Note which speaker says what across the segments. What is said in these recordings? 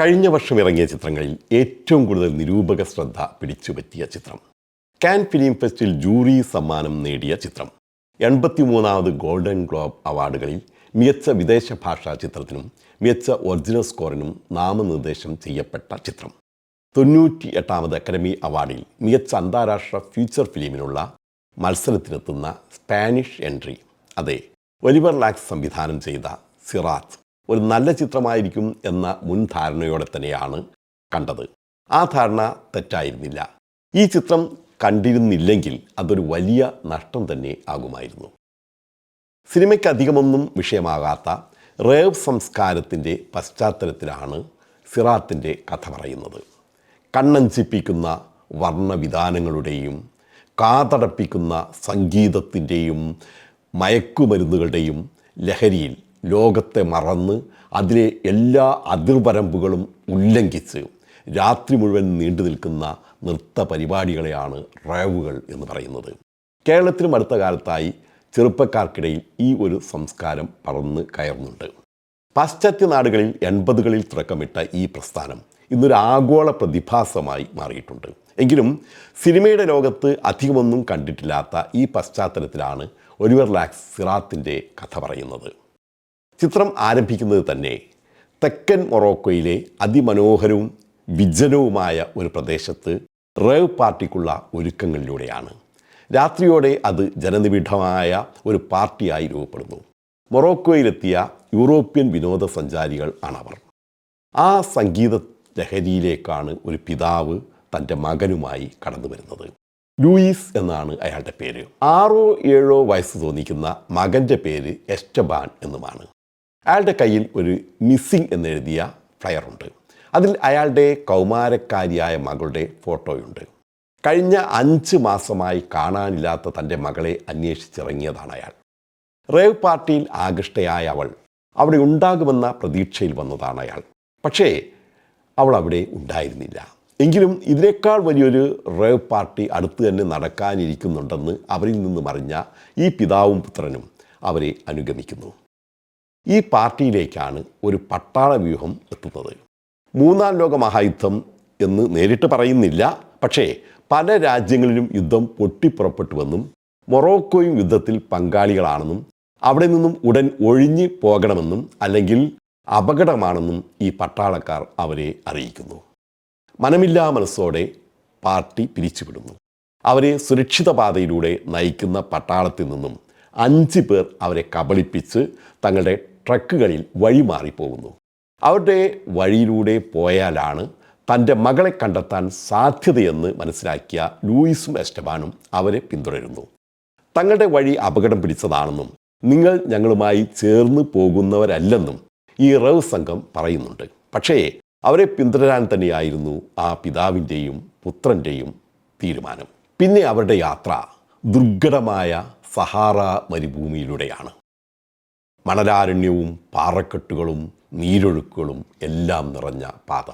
Speaker 1: കഴിഞ്ഞ വർഷം ഇറങ്ങിയ ചിത്രങ്ങളിൽ ഏറ്റവും കൂടുതൽ നിരൂപക ശ്രദ്ധ പിടിച്ചുപറ്റിയ ചിത്രം. കാൻ ഫിലിം ഫെസ്റ്റിൽ ജൂറി സമ്മാനം നേടിയ ചിത്രം. എൺപത്തിമൂന്നാമത് ഗോൾഡൻ ഗ്ലോബ് അവാർഡുകളിൽ മികച്ച വിദേശ ഭാഷാ ചിത്രത്തിനും മികച്ച ഒറിജിനൽ സ്കോറിനും നാമനിർദ്ദേശം ചെയ്യപ്പെട്ട ചിത്രം. തൊണ്ണൂറ്റി എട്ടാമത് അക്കാദമി അവാർഡിൽ മികച്ച അന്താരാഷ്ട്ര ഫ്യൂച്ചർ ഫിലിമിനുള്ള മത്സരത്തിനെത്തുന്ന സ്പാനിഷ് എൻട്രി അതെ ഒലിവർ ലാക്സ് സംവിധാനം ചെയ്ത സിറാത്ത് ഒരു നല്ല ചിത്രമായിരിക്കും എന്ന മുൻ ധാരണയോടെ തന്നെയാണ് കണ്ടത്. ആ ധാരണ തെറ്റായിരുന്നില്ല. ഈ ചിത്രം കണ്ടിരുന്നില്ലെങ്കിൽ അതൊരു വലിയ നഷ്ടം തന്നെ ആകുമായിരുന്നു. സിനിമയ്ക്ക് അധികമൊന്നും വിഷയമാകാത്ത റേവ് സംസ്കാരത്തിന്റെ പശ്ചാത്തലത്തിലാണ് സിറാത്തിന്റെ കഥ പറയുന്നത്. കണ്ണഞ്ചിപ്പിക്കുന്ന വർണവിധാനങ്ങളുടെയും കാതടപ്പിക്കുന്ന സംഗീതത്തിന്റെയും മയക്കുമരുന്നുകളുടെയും ലഹരിയിൽ ലോകത്തെ മറന്ന് അതിലെ എല്ലാ അതിർവരമ്പുകളും ഉല്ലംഘിച്ച് രാത്രി മുഴുവൻ നീണ്ടു നിൽക്കുന്ന നൃത്ത പരിപാടികളെയാണ് റേവുകൾ എന്ന് പറയുന്നത്. കേരളത്തിലും അടുത്ത കാലത്തായി ചെറുപ്പക്കാർക്കിടയിൽ ഈ ഒരു സംസ്കാരം പറന്ന് കയറുന്നുണ്ട്. പാശ്ചാത്യ നാടുകളിൽ എൺപതുകളിൽ തുടക്കമിട്ട ഈ പ്രസ്ഥാനം ഇന്നൊരു ആഗോള പ്രതിഭാസമായി മാറിയിട്ടുണ്ട്. എങ്കിലും സിനിമയുടെ ലോകത്ത് അധികമൊന്നും കണ്ടിട്ടില്ലാത്ത ഈ പശ്ചാത്തലത്തിലാണ് ഒലിവർ ലാക്സ് സിറാത്തിന്റെ കഥ പറയുന്നത്. ചിത്രം ആരംഭിക്കുന്നത് തന്നെ തെക്കൻ മൊറോക്കോയിലെ അതിമനോഹരവും വിജനവുമായ ഒരു പ്രദേശത്ത് റേവ് പാർട്ടിക്കുള്ള ഒരുക്കങ്ങളിലൂടെയാണ്. രാത്രിയോടെ അത് ജനനിബിഡമായ ഒരു പാർട്ടിയായി രൂപപ്പെടുന്നു. മൊറോക്കോയിലെത്തിയ യൂറോപ്യൻ വിനോദസഞ്ചാരികൾ ആണവർ. ആ സംഗീത ലഹരിയിലേക്കാണ് ഒരു പിതാവ് തന്റെ മകനുമായി കടന്നു വരുന്നത് ലൂയിസ് എന്നാണ് അയാളുടെ പേര്. ആറോ ഏഴോ വയസ്സ് തോന്നിക്കുന്ന മകന്റെ പേര് എസ്റ്റബാൻ എന്നുമാണ്. അയാളുടെ കയ്യിൽ ഒരു മിസ്സിംഗ് എന്നെഴുതിയ ഫ്ലയറുണ്ട് അതിൽ അയാളുടെ കൗമാരക്കാരിയായ മകളുടെ ഫോട്ടോയുണ്ട്. കഴിഞ്ഞ അഞ്ച് മാസമായി കാണാനില്ലാത്ത തന്റെ മകളെ അന്വേഷിച്ചിറങ്ങിയതാണ് അയാൾ. റേവ് പാർട്ടിയിൽ ആകൃഷ്ടയായ അവൾ അവിടെ ഉണ്ടാകുമെന്ന പ്രതീക്ഷയിൽ വന്നതാണ് അയാൾ. പക്ഷേ അവൾ അവിടെ ഉണ്ടായിരുന്നില്ല. എങ്കിലും ഇതിനേക്കാൾ വലിയൊരു റേവ് പാർട്ടി അടുത്ത് തന്നെ നടക്കാനിരിക്കുന്നുണ്ടെന്ന് അവരിൽ നിന്ന് മറിഞ്ഞ ഈ പിതാവും പുത്രനും അവരെ അനുഗമിക്കുന്നു. ഈ പാർട്ടിയിലേക്കാണ് ഒരു പട്ടാള വ്യൂഹം എത്തുന്നത്. മൂന്നാം ലോക മഹായുദ്ധം എന്ന് നേരിട്ട് പറയുന്നില്ല. പക്ഷേ പല രാജ്യങ്ങളിലും യുദ്ധം പൊട്ടിപ്പുറപ്പെട്ടുവെന്നും മൊറോക്കോയും യുദ്ധത്തിൽ പങ്കാളികളാണെന്നും അവിടെ നിന്നും ഉടൻ ഒഴിഞ്ഞു പോകണമെന്നും അല്ലെങ്കിൽ അപകടമാണെന്നും ഈ പട്ടാളക്കാർ അവരെ അറിയിക്കുന്നു. മനമില്ലാ മനസ്സോടെ പാർട്ടി പിരിച്ചുവിടുന്നു. അവരെ സുരക്ഷിത പാതയിലൂടെ നയിക്കുന്ന പട്ടാളത്തിൽ നിന്നും അഞ്ച് പേർ അവരെ കബളിപ്പിച്ച് തങ്ങളുടെ ട്രക്കുകളിൽ വഴി വഴിമാറിപ്പോകുന്നു അവരുടെ വഴിയിലൂടെ പോയാലാണ് തന്റെ മകളെ കണ്ടെത്താൻ സാധ്യതയെന്ന് മനസ്സിലാക്കിയ ലൂയിസും എസ്റ്റബാനും അവരെ പിന്തുടരുന്നു. തങ്ങളുടെ വഴി അപകടം പിടിച്ചതാണെന്നും നിങ്ങൾ ഞങ്ങളുമായി ചേർന്ന് പോകുന്നവരല്ലെന്നും ഈ റവ് സംഘം പറയുന്നുണ്ട്. പക്ഷേ അവരെ പിന്തുടരാൻ തന്നെയായിരുന്നു ആ പിതാവിന്റെയും പുത്രന്റെയും തീരുമാനം. പിന്നെ അവരുടെ യാത്ര ദുർഘടമായ സഹാറ മരുഭൂമിയിലൂടെയാണ്. മണലാരണ്യവും പാറക്കെട്ടുകളും നീരൊഴുക്കുകളും എല്ലാം നിറഞ്ഞ പാത.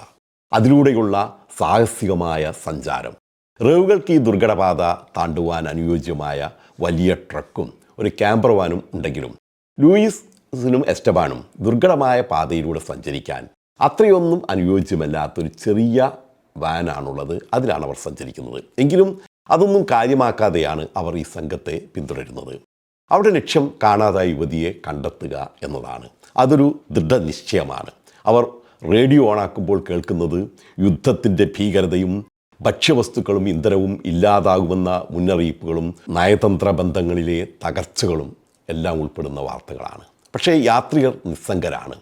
Speaker 1: അതിലൂടെയുള്ള സാഹസികമായ സഞ്ചാരം. റേവുകൾക്ക് ഈ ദുർഘടപാത താണ്ടുവാൻ അനുയോജ്യമായ വലിയ ട്രക്കും ഒരു ക്യാമ്പർവാനും ഉണ്ടെങ്കിലും ലൂയിസിനും എസ്റ്റബാനും ദുർഘടമായ പാതയിലൂടെ സഞ്ചരിക്കാൻ അത്രയൊന്നും അനുയോജ്യമല്ലാത്തൊരു ചെറിയ വാനാണുള്ളത് അതിലാണ് അവർ സഞ്ചരിക്കുന്നത്. എങ്കിലും അതൊന്നും കാര്യമാക്കാതെയാണ് അവർ ഈ സംഘത്തെ പിന്തുടരുന്നത്. അവിടെ ലക്ഷ്യം കാണാതായ യുവതിയെ കണ്ടെത്തുക എന്നതാണ്. അതൊരു ദൃഢനിശ്ചയമാണ്. അവർ റേഡിയോ ഓണാക്കുമ്പോൾ കേൾക്കുന്നത് യുദ്ധത്തിന്റെ ഭീകരതയും ഭക്ഷ്യവസ്തുക്കളും ഇന്ധനവും ഇല്ലാതാകുമെന്ന മുന്നറിയിപ്പുകളും നയതന്ത്ര ബന്ധങ്ങളിലെ തകർച്ചകളും എല്ലാം ഉൾപ്പെടുന്ന വാർത്തകളാണ്. പക്ഷേ യാത്രികർ നിസ്സംഗരാണ്.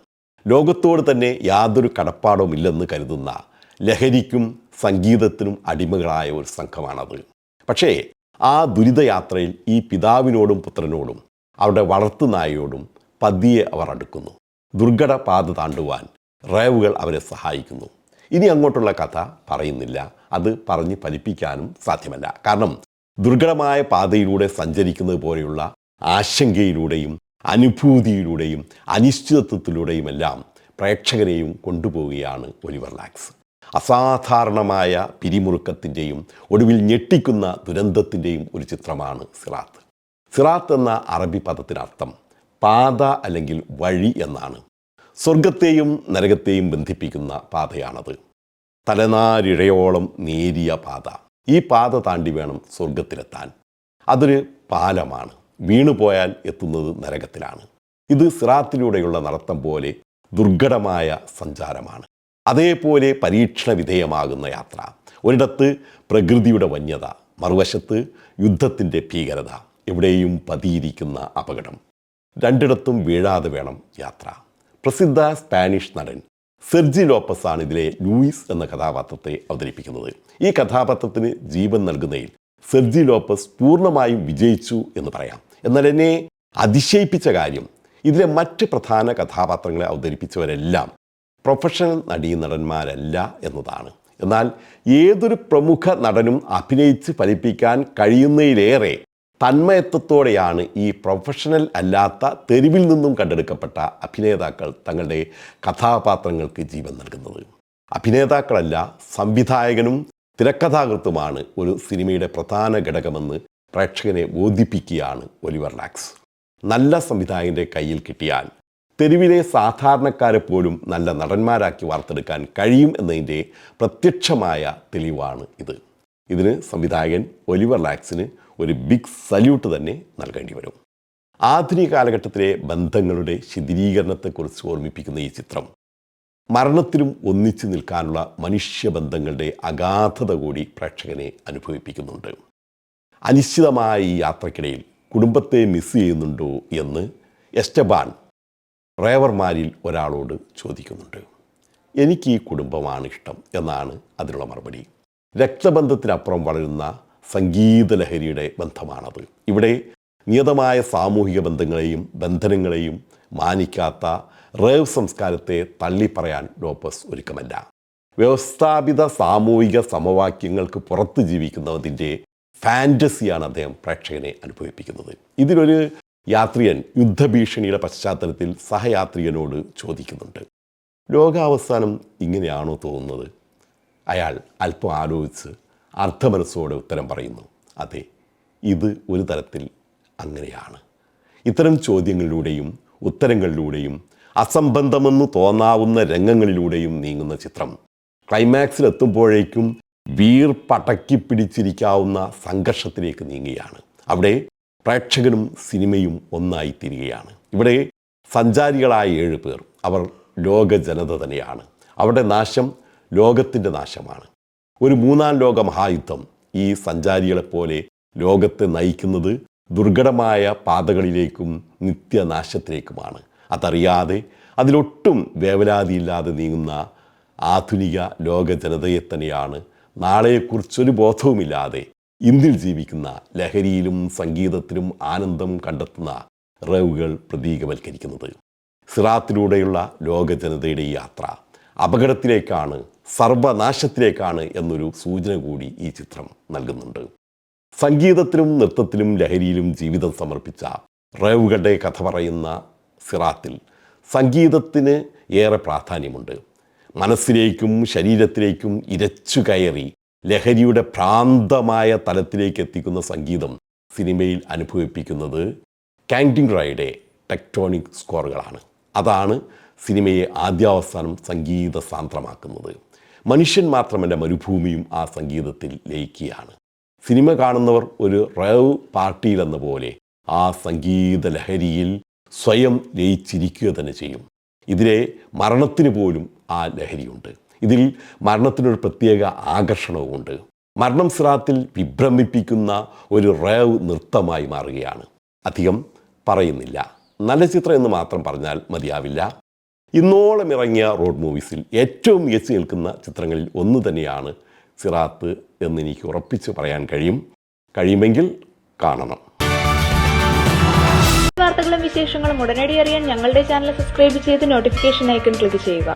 Speaker 1: ലോകത്തോട് തന്നെ യാതൊരു കടപ്പാടവും ഇല്ലെന്ന് കരുതുന്ന ലഹരിക്കും സംഗീതത്തിനും അടിമകളായ ഒരു സംഘമാണത്. പക്ഷേ ആ ദുരിതയാത്രയിൽ ഈ പിതാവിനോടും പുത്രനോടും അവരുടെ വളർത്തുനായയോടും പതിയെ അവർ അടുക്കുന്നു. ദുർഘട പാത താണ്ടുവാൻ റേവുകൾ അവരെ സഹായിക്കുന്നു. ഇനി അങ്ങോട്ടുള്ള കഥ പറയുന്നില്ല. അത് പറഞ്ഞ് ഫലിപ്പിക്കാനും സാധ്യമല്ല. കാരണം ദുർഘടമായ പാതയിലൂടെ സഞ്ചരിക്കുന്നത് പോലെയുള്ള ആശങ്കയിലൂടെയും അനുഭൂതിയിലൂടെയും അനിശ്ചിതത്വത്തിലൂടെയുമെല്ലാം പ്രേക്ഷകരെയും കൊണ്ടുപോവുകയാണ് ഒലിവർ ലാക്സ്. അസാധാരണമായ പിരിമുറുക്കത്തിന്റെയും ഒടുവിൽ ഞെട്ടിക്കുന്ന ദുരന്തത്തിന്റെയും ഒരു ചിത്രമാണ് സിറാത്ത്. സിറാത്ത് എന്ന അറബി പദത്തിനർത്ഥം പാത അല്ലെങ്കിൽ വഴി എന്നാണ്. സ്വർഗത്തെയും നരകത്തെയും ബന്ധിപ്പിക്കുന്ന പാതയാണത്. തലനാരിഴയോളം നേരിയ പാത. ഈ പാത താണ്ടി വേണം സ്വർഗത്തിലെത്താൻ അതൊരു പാലമാണ്. വീണുപോയാൽ എത്തുന്നത് നരകത്തിലാണ്. ഇത് സിറാത്തിലൂടെയുള്ള നടത്തം പോലെ ദുർഘടമായ സഞ്ചാരമാണ്. അതേപോലെ പരീക്ഷണ വിധേയമാകുന്ന യാത്ര. ഒരിടത്ത് പ്രകൃതിയുടെ വന്യത മറുവശത്ത് യുദ്ധത്തിന്റെ ഭീകരത. എവിടെയും പതിയിരിക്കുന്ന അപകടം. രണ്ടിടത്തും വീഴാതെ വേണം യാത്ര. പ്രസിദ്ധ സ്പാനിഷ് നടൻ സെർജി ലോപ്പസ് ആണ് ഇതിലെ ലൂയിസ് എന്ന കഥാപാത്രത്തെ അവതരിപ്പിക്കുന്നത്. ഈ കഥാപാത്രത്തിന് ജീവൻ നൽകുന്നതിൽ സെർജി ലോപ്പസ് പൂർണമായും വിജയിച്ചു എന്ന് പറയാം. എന്നാൽ എന്നെ അതിശയിപ്പിച്ച കാര്യം ഇതിലെ മറ്റ് പ്രധാന കഥാപാത്രങ്ങളെ അവതരിപ്പിച്ചവരെല്ലാം പ്രൊഫഷണൽ നടീനടന്മാരല്ല എന്നതാണ്. എന്നാൽ ഏതൊരു പ്രമുഖ നടനും അഭിനയിച്ച് ഫലിപ്പിക്കാൻ കഴിയുന്നതിലേറെ തന്മയത്വത്തോടെയാണ് ഈ പ്രൊഫഷണൽ അല്ലാത്ത തെരുവിൽ നിന്നും കണ്ടെടുക്കപ്പെട്ട അഭിനേതാക്കൾ തങ്ങളുടെ കഥാപാത്രങ്ങൾക്ക് ജീവൻ നൽകുന്നത്. അഭിനേതാക്കളല്ല സംവിധായകനും തിരക്കഥാകൃത്തുമാണ് ഒരു സിനിമയുടെ പ്രധാന ഘടകമെന്ന് പ്രേക്ഷകനെ ബോധിപ്പിക്കുകയാണ് ഒലിവർ ലാക്സ്. നല്ല സംവിധായകന്റെ കയ്യിൽ കിട്ടിയാൽ തെരുവിലെ സാധാരണക്കാരെ പോലും നല്ല നടന്മാരാക്കി വാർത്തെടുക്കാൻ കഴിയും എന്നതിന്റെ പ്രത്യക്ഷമായ തെളിവാണ് ഇത്. ഇതിന് സംവിധായകൻ ഒലിവർ ലാക്സിന് ഒരു ബിഗ് സല്യൂട്ട് തന്നെ നൽകേണ്ടി വരും. ആധുനിക കാലഘട്ടത്തിലെ ബന്ധങ്ങളുടെ ശിഥിലീകരണത്തെക്കുറിച്ച് ഓർമ്മിപ്പിക്കുന്ന ഈ ചിത്രം മരണത്തിലും ഒന്നിച്ചു നിൽക്കാനുള്ള മനുഷ്യബന്ധങ്ങളുടെ അഗാധത കൂടി പ്രേക്ഷകനെ അനുഭവിപ്പിക്കുന്നുണ്ട്. അനിശ്ചിതമായ ഈ യാത്രക്കിടയിൽ കുടുംബത്തെ മിസ് ചെയ്യുന്നുണ്ടോ എന്ന് എസ്റ്റബാൻ ഡ്രൈവർമാരിൽ ഒരാളോട് ചോദിക്കുന്നുണ്ട്. എനിക്ക് ഈ കുടുംബമാണ് ഇഷ്ടം എന്നാണ് അതിനുള്ള മറുപടി. രക്തബന്ധത്തിനപ്പുറം വളരുന്ന സംഗീത ലഹരിയുടെ ബന്ധമാണത്. ഇവിടെ നിയതമായ സാമൂഹിക ബന്ധങ്ങളെയും ബന്ധനങ്ങളെയും മാനിക്കാത്ത റേവ് സംസ്കാരത്തെ തള്ളിപ്പറയാൻ ലോപ്പസ് ഒരുക്കമല്ല. വ്യവസ്ഥാപിത സാമൂഹിക സമവാക്യങ്ങൾക്ക് പുറത്ത് ജീവിക്കുന്നതിന്റെ ഫാന്റസിയാണ് അദ്ദേഹം പ്രേക്ഷകനെ അനുഭവിപ്പിക്കുന്നത്. ഇതിലൊരു യാത്രികൻ യുദ്ധഭീഷണിയുടെ പശ്ചാത്തലത്തിൽ സഹയാത്രികനോട് ചോദിക്കുന്നുണ്ട്. ലോകാവസാനം ഇങ്ങനെയാണോ തോന്നുന്നത്? അയാൾ അല്പം ആലോചിച്ച് അർത്ഥമനസ്സോടെ ഉത്തരം പറയുന്നു. അതെ ഇത് ഒരു തരത്തിൽ അങ്ങനെയാണ്. ഇത്തരം ചോദ്യങ്ങളിലൂടെയും ഉത്തരങ്ങളിലൂടെയും അസംബന്ധമെന്ന് തോന്നാവുന്ന രംഗങ്ങളിലൂടെയും നീങ്ങുന്ന ചിത്രം. ക്ലൈമാക്സിലെത്തുമ്പോഴേക്കും വീർ പടക്കി പിടിച്ചിരിക്കാവുന്ന സംഘർഷത്തിലേക്ക് നീങ്ങുകയാണ്. അവിടെ പ്രേക്ഷകനും സിനിമയും ഒന്നായി തീരുകയാണ്. ഇവിടെ സഞ്ചാരികളായ ഏഴ് പേർ. അവർ ലോക ജനത തന്നെയാണ്. അവരുടെ നാശം ലോകത്തിന്റെ നാശമാണ്. ഒരു മൂന്നാം ലോക മഹായുദ്ധം ഈ സഞ്ചാരികളെപ്പോലെ ലോകത്തെ നയിക്കുന്നത് ദുർഘടമായ പാതകളിലേക്കും നിത്യനാശത്തിലേക്കുമാണ്. അതറിയാതെ അതിലൊട്ടും വേവലാതിയില്ലാതെ നീങ്ങുന്ന ആധുനിക ലോക ജനതയെ തന്നെയാണ് നാളെയെക്കുറിച്ചൊരു ബോധവുമില്ലാതെ ഇന്നിൽ ജീവിക്കുന്ന ലഹരിയിലും സംഗീതത്തിലും ആനന്ദം കണ്ടെത്തുന്ന റവുകൾ പ്രതീകവൽക്കരിക്കുന്നത്. സിറാത്തിലൂടെയുള്ള ലോക ജനതയുടെ യാത്ര അപകടത്തിലേക്കാണ് സർവനാശത്തിലേക്കാണ് എന്നൊരു സൂചന കൂടി ഈ ചിത്രം നൽകുന്നുണ്ട്. സംഗീതത്തിലും നൃത്തത്തിലും ലഹരിയിലും ജീവിതം സമർപ്പിച്ച റേവുകളുടെ കഥ പറയുന്ന സിറാത്തിൽ സംഗീതത്തിന് ഏറെ പ്രാധാന്യമുണ്ട്. മനസ്സിലേക്കും ശരീരത്തിലേക്കും ഇരച്ചു കയറി ലഹരിയുടെ ഭ്രാന്തമായ തലത്തിലേക്ക് എത്തിക്കുന്ന സംഗീതം സിനിമയിൽ അനുഭവിപ്പിക്കുന്നത് കാന്റിംഗ് റൈയുടെ ടെക്ടോണിക് സ്കോറുകളാണ്. അതാണ് സിനിമയെ ആദ്യാവസാനം സംഗീത സാന്ദ്രമാക്കുന്നത്. മനുഷ്യൻ മാത്രമല്ല മരുഭൂമിയും ആ സംഗീതത്തിൽ ലയിക്കുകയാണ്. സിനിമ കാണുന്നവർ ഒരു റവ് പാർട്ടിയിലെന്ന പോലെ ആ സംഗീത ലഹരിയിൽ സ്വയം ലയിച്ചിരിക്കുക തന്നെ ചെയ്യും. ഇതിലെ മരണത്തിന് പോലും ആ ലഹരിയുണ്ട്. ഇതിൽ മരണത്തിനൊരു പ്രത്യേക ആകർഷണവുമുണ്ട്. മരണം സിറാത്തിൽ വിഭ്രമിപ്പിക്കുന്ന ഒരു റേവ് നൃത്തമായി മാറുകയാണ്. അധികം പറയുന്നില്ല. നല്ല ചിത്രം എന്ന് മാത്രം പറഞ്ഞാൽ മതിയാവില്ല. ഇന്നോളം ഇറങ്ങിയ റോഡ് മൂവീസിൽ ഏറ്റവും മികച്ചു നിൽക്കുന്ന ചിത്രങ്ങളിൽ ഒന്ന് തന്നെയാണ് സിറാത്ത് എന്ന് എനിക്ക് ഉറപ്പിച്ച് പറയാൻ കഴിയും. കഴിയുമെങ്കിൽ കാണണം.
Speaker 2: വാർത്തകളും വിശേഷങ്ങളും ഉടനടി അറിയാൻ ഞങ്ങളുടെ ചാനൽ സബ്സ്ക്രൈബ് ചെയ്ത് നോട്ടിഫിക്കേഷൻ ഐക്കൺ ക്ലിക്ക് ചെയ്യുക.